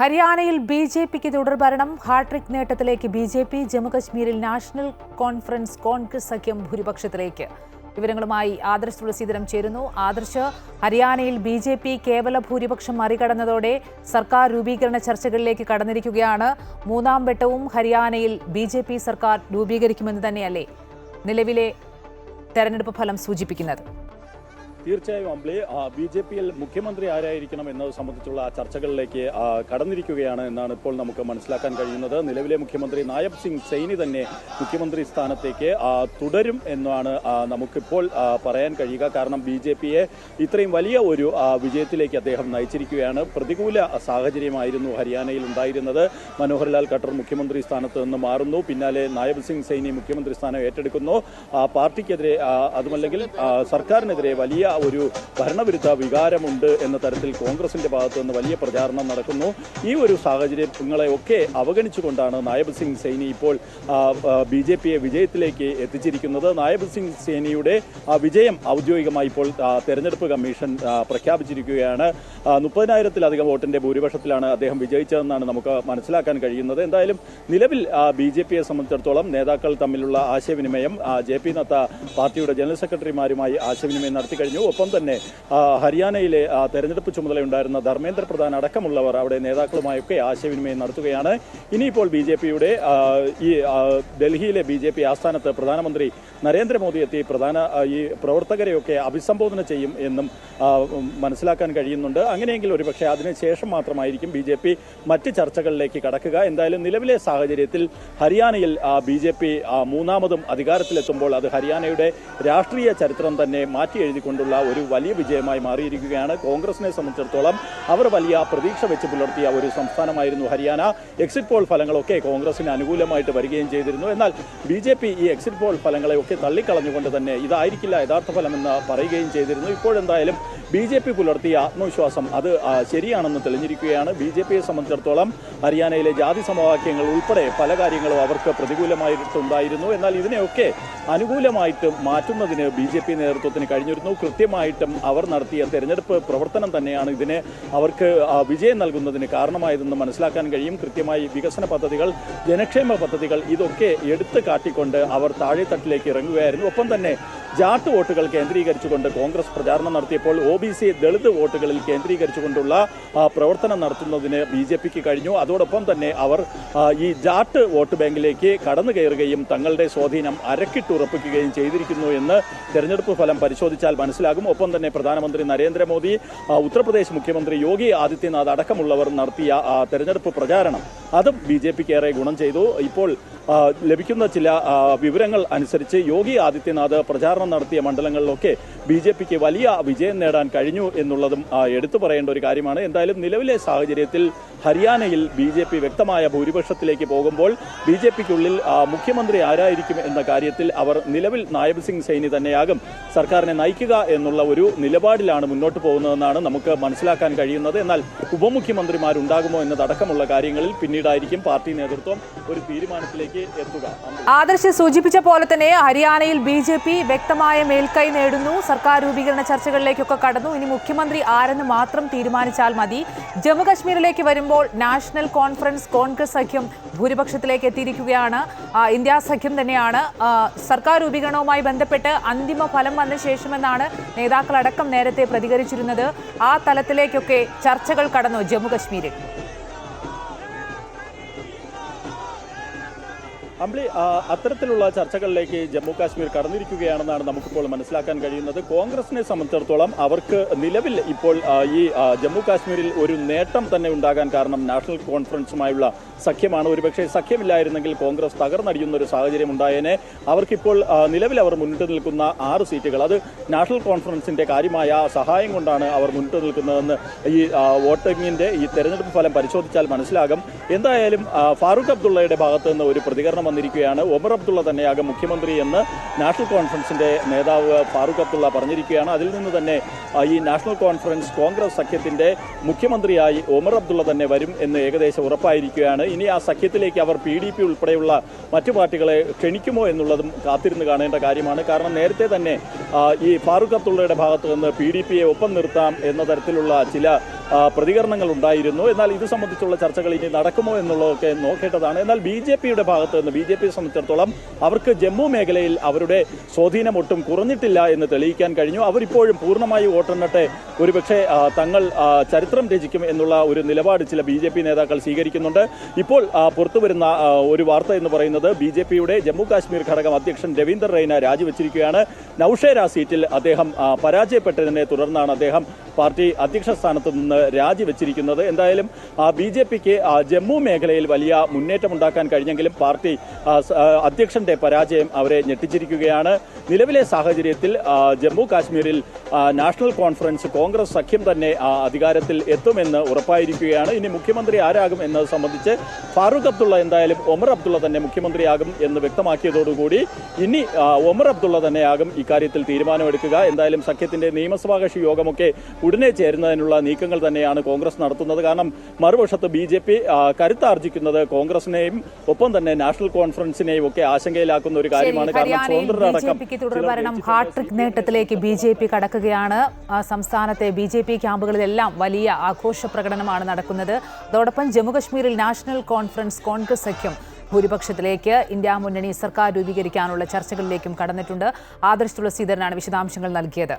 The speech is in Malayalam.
ഹരിയാനയിൽ ബി ജെ പിക്ക് തുടർഭരണം. ഹാട്രിക് നേട്ടത്തിലേക്ക് ബി ജെ പി ജമ്മുകശ്മീരിൽ നാഷണൽ കോൺഫറൻസ് കോൺഗ്രസ് സഖ്യം ഭൂരിപക്ഷത്തിലേക്ക്. വിവരങ്ങളുമായി ആദർശ് തുളസീധരം ചേരുന്നു. ആദർശ് ഹരിയാനയിൽ ബി ജെ പി കേവല ഭൂരിപക്ഷം മറികടന്നതോടെ സർക്കാർ രൂപീകരണ ചർച്ചകളിലേക്ക് കടന്നിരിക്കുകയാണ്. മൂന്നാം വട്ടവും ഹരിയാനയിൽ ബി ജെ പി സർക്കാർ രൂപീകരിക്കുമെന്ന് തന്നെയല്ലേ നിലവിലെ തെരഞ്ഞെടുപ്പ് ഫലം സൂചിപ്പിക്കുന്നത്. തീർച്ചയായും അമ്പിളി ബി ജെ പിയിൽ മുഖ്യമന്ത്രി ആരായിരിക്കണം എന്നത് സംബന്ധിച്ചുള്ള ചർച്ചകളിലേക്ക് കടന്നിരിക്കുകയാണ് എന്നാണ് ഇപ്പോൾ നമുക്ക് മനസ്സിലാക്കാൻ കഴിയുന്നത്. നിലവിലെ മുഖ്യമന്ത്രി നായബ് സിംഗ് സൈനി തന്നെ മുഖ്യമന്ത്രി സ്ഥാനത്തേക്ക് തുടരും എന്നാണ് നമുക്കിപ്പോൾ പറയാൻ കഴിയുക. കാരണം ബി ജെ പിയെ ഇത്രയും വലിയ ഒരു വിജയത്തിലേക്ക് അദ്ദേഹം നയിച്ചിരിക്കുകയാണ്. പ്രതികൂല സാഹചര്യമായിരുന്നു ഹരിയാനയിൽ ഉണ്ടായിരുന്നത്. മനോഹർലാൽ ഖട്ടർ മുഖ്യമന്ത്രി സ്ഥാനത്ത് നിന്ന് മാറുന്നു. പിന്നാലെ നായബ് സിംഗ് സൈനി മുഖ്യമന്ത്രി സ്ഥാനം ഏറ്റെടുക്കുന്നു. പാർട്ടിക്കെതിരെ അതുമല്ലെങ്കിൽ സർക്കാരിനെതിരെ വലിയ ഒരു ഭരണവിരുദ്ധ വികാരമുണ്ട് എന്ന തരത്തിൽ കോൺഗ്രസിന്റെ ഭാഗത്തു നിന്ന് വലിയ പ്രചാരണം നടക്കുന്നു. ഈ ഒരു സാഹചര്യങ്ങളെ ഒക്കെ അവഗണിച്ചുകൊണ്ടാണ് നായബ് സിംഗ് സൈനി ഇപ്പോൾ ബി ജെ പിയെ വിജയത്തിലേക്ക് എത്തിച്ചിരിക്കുന്നത്. നായബ് സിംഗ് സേനിയുടെ വിജയം ഔദ്യോഗികമായി ഇപ്പോൾ തെരഞ്ഞെടുപ്പ് കമ്മീഷൻ പ്രഖ്യാപിച്ചിരിക്കുകയാണ്. മുപ്പതിനായിരത്തിലധികം വോട്ടിന്റെ ഭൂരിപക്ഷത്തിലാണ് അദ്ദേഹം വിജയിച്ചതെന്നാണ് നമുക്ക് മനസ്സിലാക്കാൻ കഴിയുന്നത്. എന്തായാലും നിലവിൽ ബി ജെ പിയെ സംബന്ധിച്ചിടത്തോളം നേതാക്കൾ തമ്മിലുള്ള ആശയവിനിമയം ജെ പി നദ്ദ പാർട്ടിയുടെ ജനറൽ സെക്രട്ടറിമാരുമായി ആശയവിനിമയം നടത്തി കഴിഞ്ഞു. ഒപ്പം തന്നെ ഹരിയാനയിലെ തെരഞ്ഞെടുപ്പ് ചുമതലയുണ്ടായിരുന്ന ധർമ്മേന്ദ്ര പ്രധാൻ അടക്കമുള്ളവർ അവിടെ നേതാക്കളുമായൊക്കെ ആശയവിനിമയം നടത്തുകയാണ്. ഇനിയിപ്പോൾ ബി ജെ പിയുടെ ഈ ഡൽഹിയിലെ ബി ജെ പി ആസ്ഥാനത്ത് പ്രധാനമന്ത്രി നരേന്ദ്രമോദി എത്തി. പ്രധാന ഈ പ്രവർത്തകരെയൊക്കെ അഭിസംബോധന ചെയ്യും എന്നും മനസ്സിലാക്കാൻ കഴിയുന്നുണ്ട്. അങ്ങനെയെങ്കിൽ ഒരുപക്ഷെ അതിനുശേഷം മാത്രമായിരിക്കും ബി ജെ പി മറ്റ് ചർച്ചകളിലേക്ക് കടക്കുക. എന്തായാലും നിലവിലെ സാഹചര്യത്തിൽ ഹരിയാനയിൽ ബി ജെ പി മൂന്നാമതും അധികാരത്തിലെത്തുമ്പോൾ അത് ഹരിയാനയുടെ രാഷ്ട്രീയ ചരിത്രം തന്നെ മാറ്റി എഴുതിക്കൊണ്ടുള്ള ഒരു വലിയ വിജയമായി മാറിയിരിക്കുകയാണ് കോൺഗ്രസിനെ സംബന്ധിച്ചിടത്തോളം അവർ വലിയ പ്രതീക്ഷ വെച്ച് പുലർത്തിയ ഒരു സംസ്ഥാനമായിരുന്നു ഹരിയാന. എക്സിറ്റ് പോൾ ഫലങ്ങളൊക്കെ കോൺഗ്രസിന് അനുകൂലമായിട്ട് വരികയും ചെയ്തിരുന്നു. എന്നാൽ ബി ജെ പി ഈ എക്സിറ്റ് പോൾ ഫലങ്ങളെയൊക്കെ തള്ളിക്കളഞ്ഞുകൊണ്ട് തന്നെ ഇതായിരിക്കില്ല യഥാർത്ഥ ഫലമെന്ന് പറയുകയും ചെയ്തിരുന്നു. ഇപ്പോഴെന്തായാലും ബി ജെ പി പുലർത്തിയ ആത്മവിശ്വാസം അത് ശരിയാണെന്ന് തെളിഞ്ഞിരിക്കുകയാണ്. ബി ജെ പിയെ സംബന്ധിച്ചിടത്തോളം ഹരിയാനയിലെ ജാതി സമവാക്യങ്ങൾ ഉൾപ്പെടെ പല കാര്യങ്ങളും അവർക്ക് പ്രതികൂലമായിട്ടുണ്ടായിരുന്നു. എന്നാൽ ഇതിനെയൊക്കെ അനുകൂലമായിട്ട് മാറ്റുന്നതിന് ബി ജെ പി നേതൃത്വത്തിന് കഴിഞ്ഞിരുന്നു. കൃത്യമായിട്ടും അവർ നടത്തിയ തെരഞ്ഞെടുപ്പ് പ്രവർത്തനം തന്നെയാണ് ഇതിന് അവർക്ക് വിജയം നൽകുന്നതിന് കാരണമായതെന്ന് മനസ്സിലാക്കാൻ കഴിയും. കൃത്യമായി വികസന പദ്ധതികൾ ജനക്ഷേമ പദ്ധതികൾ ഇതൊക്കെ എടുത്തു കാട്ടിക്കൊണ്ട് അവർ താഴെത്തട്ടിലേക്ക് ഇറങ്ങുകയായിരുന്നു. ഒപ്പം തന്നെ ജാട്ട് വോട്ടുകൾ കേന്ദ്രീകരിച്ചുകൊണ്ട് കോൺഗ്രസ് പ്രചാരണം നടത്തിയപ്പോൾ ഒ ബി സി ദളിത് വോട്ടുകളിൽ കേന്ദ്രീകരിച്ചുകൊണ്ടുള്ള പ്രവർത്തനം നടത്തുന്നതിന് ബി ജെ പിക്ക് കഴിഞ്ഞു. അതോടൊപ്പം തന്നെ അവർ ഈ ജാട്ട് വോട്ട് ബാങ്കിലേക്ക് കടന്നു കയറുകയും തങ്ങളുടെ സ്വാധീനം അരക്കിട്ടുറപ്പിക്കുകയും ചെയ്തിരിക്കുന്നു എന്ന് തെരഞ്ഞെടുപ്പ് ഫലം പരിശോധിച്ചാൽ മനസ്സിലാകും. ഒപ്പം തന്നെ പ്രധാനമന്ത്രി നരേന്ദ്രമോദി ഉത്തർപ്രദേശ് മുഖ്യമന്ത്രി യോഗി ആദിത്യനാഥ് അടക്കമുള്ളവർ നടത്തിയ തെരഞ്ഞെടുപ്പ് പ്രചാരണം. അതും ബി ജെ പിക്ക് ഏറെ ഗുണം ചെയ്തു. ഇപ്പോൾ ലഭിക്കുന്ന ചില വിവരങ്ങൾ അനുസരിച്ച് യോഗി ആദിത്യനാഥ് പ്രചാരണം നടത്തിയ മണ്ഡലങ്ങളിലൊക്കെ ബി ജെ പിക്ക് വലിയ വിജയം നേടാൻ കഴിഞ്ഞു എന്നുള്ളതും എടുത്തു പറയേണ്ട ഒരു കാര്യമാണ്. എന്തായാലും നിലവിലെ സാഹചര്യത്തിൽ ഹരിയാനയിൽ ബി ജെ പി വ്യക്തമായ ഭൂരിപക്ഷത്തിലേക്ക് പോകുമ്പോൾ ബി ജെ പിക്കുള്ളിൽ മുഖ്യമന്ത്രി ആരായിരിക്കും എന്ന കാര്യത്തിൽ അവർ നിലവിൽ നായബ് സിംഗ് സൈനി തന്നെയാകും. സർക്കാരിനെ നയിക്കുക എന്നുള്ള ഒരു നിലപാടിലാണ് മുന്നോട്ട് പോകുന്നതെന്നാണ് നമുക്ക് മനസ്സിലാക്കാൻ കഴിയുന്നത്. എന്നാൽ ഉപമുഖ്യമന്ത്രിമാരുണ്ടാകുമോ എന്നതടക്കമുള്ള കാര്യങ്ങളിൽ പിന്നീടായിരിക്കും പാർട്ടി നേതൃത്വം ഒരു തീരുമാനത്തിലേക്ക് എത്തുക. ആദർശ് സൂചിപ്പിച്ച പോലെ തന്നെ ഹരിയാനയിൽ ബി ജെ പി വ്യക്തമായ മേൽക്കൈ നേടുന്നു. സർക്കാർ രൂപീകരണ ചർച്ചകളിലേക്കൊക്കെ കടന്നു. ഇനി മുഖ്യമന്ത്രി ആരെന്ന് മാത്രം തീരുമാനിച്ചാൽ മതി. ജമ്മുകശ്മീരിലേക്ക് വരുമ്പോൾ നാഷണൽ കോൺഫറൻസ് കോൺഗ്രസ് സഖ്യം ഭൂരിപക്ഷത്തിലേക്ക് എത്തിയിരിക്കുകയാണ്. ഇന്ത്യ സഖ്യം തന്നെയാണ്. സർക്കാർ രൂപീകരണവുമായി ബന്ധപ്പെട്ട് അന്തിമ ഫലം വന്ന ശേഷമെന്നാണ് നേതാക്കളടക്കം നേരത്തെ പ്രതികരിച്ചിരുന്നത്. ആ തലത്തിലേക്കൊക്കെ ചർച്ചകൾ കടന്നു ജമ്മുകശ്മീരിൽ. അമ്പിളി അത്തരത്തിലുള്ള ചർച്ചകളിലേക്ക് ജമ്മു കാശ്മീർ കടന്നിരിക്കുകയാണെന്നാണ് നമുക്കിപ്പോൾ മനസ്സിലാക്കാൻ കഴിയുന്നത്. കോൺഗ്രസിനെ സംബന്ധിച്ചിടത്തോളം അവർക്ക് നിലവിൽ ഇപ്പോൾ ഈ ജമ്മു കാശ്മീരിൽ ഒരു നേട്ടം തന്നെ ഉണ്ടാകാൻ കാരണം നാഷണൽ കോൺഫറൻസുമായുള്ള സഖ്യമാണ്. ഒരുപക്ഷെ സഖ്യമില്ലായിരുന്നെങ്കിൽ കോൺഗ്രസ് തകർന്നടിയുന്ന ഒരു സാഹചര്യം ഉണ്ടായേനെ. അവർക്കിപ്പോൾ നിലവിൽ അവർ മുന്നിട്ട് നിൽക്കുന്ന ആറ് സീറ്റുകൾ. അത് നാഷണൽ കോൺഫറൻസിന്റെ കാര്യമായ സഹായം കൊണ്ടാണ് അവർ മുന്നിട്ട് നിൽക്കുന്നതെന്ന് ഈ വോട്ടിങ്ങിന്റെ ഈ തെരഞ്ഞെടുപ്പ് ഫലം പരിശോധിച്ചാൽ മനസ്സിലാകും. എന്തായാലും ഫാറൂഖ് അബ്ദുള്ളയുടെ ഭാഗത്തു നിന്ന് ഒരു പ്രതികരണം വന്നിരിക്കുകയാണ്. ഒമർ അബ്ദുള്ള തന്നെയാകും മുഖ്യമന്ത്രി എന്ന് നാഷണൽ കോൺഫറൻസിന്റെ നേതാവ് ഫാറൂഖ് അബ്ദുള്ള പറഞ്ഞിരിക്കുകയാണ്. അതിൽ നിന്ന് തന്നെ ഈ നാഷണൽ കോൺഫറൻസ് കോൺഗ്രസ് സഖ്യത്തിന്റെ മുഖ്യമന്ത്രിയായി ഒമർ അബ്ദുള്ള തന്നെ വരും എന്ന് ഏകദേശം ഉറപ്പായിരിക്കുകയാണ്. ഇനി ആ സഖ്യത്തിലേക്ക് അവർ പി ഡി പി ഉൾപ്പെടെയുള്ള മറ്റു പാർട്ടികളെ ക്ഷണിക്കുമോ എന്നുള്ളതും കാത്തിരുന്ന് കാണേണ്ട കാര്യമാണ്. കാരണം നേരത്തെ തന്നെ ഈ ഫാറൂഖ് അബ്ദുള്ളയുടെ ഭാഗത്തു നിന്ന് പി ഡി പിയെ ഒപ്പം നിർത്താം എന്ന തരത്തിലുള്ള ചില പ്രതികരണങ്ങൾ ഉണ്ടായിരുന്നു. എന്നാൽ ഇത് സംബന്ധിച്ചുള്ള ചർച്ചകൾ ഇനി നടക്കുമോ എന്നുള്ളതൊക്കെ നോക്കേണ്ടതാണ്. എന്നാൽ ബി ജെ പിയുടെ ഭാഗത്ത് നിന്ന് ബി ജെ പിയെ സംബന്ധിച്ചിടത്തോളം അവർക്ക് ജമ്മു മേഖലയിൽ അവരുടെ സ്വാധീനം ഒട്ടും കുറഞ്ഞിട്ടില്ല എന്ന് തെളിയിക്കാൻ കഴിഞ്ഞു. അവരിപ്പോഴും പൂർണമായി വോട്ടെണ്ണട്ടെ ഒരുപക്ഷെ തങ്ങൾ ചരിത്രം രചിക്കും എന്നുള്ള ഒരു നിലപാട് ചില ബി ജെ പി നേതാക്കൾ സ്വീകരിക്കുന്നുണ്ട്. ഇപ്പോൾ പുറത്തു പുറത്തുവരുന്ന ഒരു വാർത്ത എന്ന് പറയുന്നത് ബി ജെ പിയുടെ ജമ്മു കാശ്മീർ ഘടകം അധ്യക്ഷൻ രവീന്ദർ റെയ്ന രാജിവെച്ചിരിക്കുകയാണ്. നൌഷേര സീറ്റിൽ അദ്ദേഹം പരാജയപ്പെട്ടതിനെ തുടർന്നാണ് അദ്ദേഹം പാർട്ടി അധ്യക്ഷ സ്ഥാനത്ത് നിന്ന് രാജിവെച്ചിരിക്കുന്നത്. എന്തായാലും ബി ജെ പിക്ക് ജമ്മു മേഖലയിൽ വലിയ മുന്നേറ്റം ഉണ്ടാക്കാൻ കഴിഞ്ഞെങ്കിലും പാർട്ടി അധ്യക്ഷന്റെ പരാജയം അവരെ ഞെട്ടിച്ചിരിക്കുകയാണ്. നിലവിലെ സാഹചര്യത്തിൽ ജമ്മു കാശ്മീരിൽ നാഷണൽ കോൺഫറൻസ് കോൺഗ്രസ് സഖ്യം തന്നെ അധികാരത്തിൽ എത്തുമെന്ന് ഉറപ്പായിരിക്കുകയാണ്. ഇനി മുഖ്യമന്ത്രി ആരാകും എന്നത് സംബന്ധിച്ച് ഫാറൂഖ് അബ്ദുള്ള എന്തായാലും ഒമർ അബ്ദുള്ള തന്നെ മുഖ്യമന്ത്രിയാകും എന്ന് വ്യക്തമാക്കിയതോടുകൂടി ഇനി ഒമർ അബ്ദുള്ള തന്നെയാകും ഇക്കാര്യത്തിൽ തീരുമാനമെടുക്കുക. എന്തായാലും സഖ്യത്തിന്റെ നിയമസഭാ കക്ഷി യോഗമൊക്കെ ഉടനെ ചേരുന്നതിനുള്ള നീക്കങ്ങൾ തന്നെയാണ് കോൺഗ്രസ് നടത്തുന്നത്. കാരണം മറുവശത്ത് ബി ജെ പി കരുത്താർജിക്കുന്നത് കോൺഗ്രസിനെയും ഒപ്പം തന്നെ നാഷണൽ കോൺഫറൻസിനെയും ഒക്കെ ആശങ്കയിലാക്കുന്ന ഒരു കാര്യമാണ്. കാരണം സ്വതന്ത്രരടക്കം ഹാട്രിക് നേട്ടത്തിലേക്ക് ബി ജെ പി കടക്കുകയാണ്. സംസ്ഥാനത്തെ ബി ജെ പി ക്യാമ്പുകളിലെല്ലാം വലിയ ആഘോഷ പ്രകടനമാണ് നടക്കുന്നത്. അതോടൊപ്പം ജമ്മുകശ്മീരിൽ നാഷണൽ കോൺഫറൻസ് കോൺഗ്രസ് സഖ്യം ഭൂരിപക്ഷത്തിലേക്ക് ഇന്ത്യ മുന്നണി സർക്കാർ രൂപീകരിക്കാനുള്ള ചർച്ചകളിലേക്കും കടന്നിട്ടുണ്ട്. ആദർശ് തുളസീധരനാണ് വിശദാംശങ്ങൾ നൽകിയത്.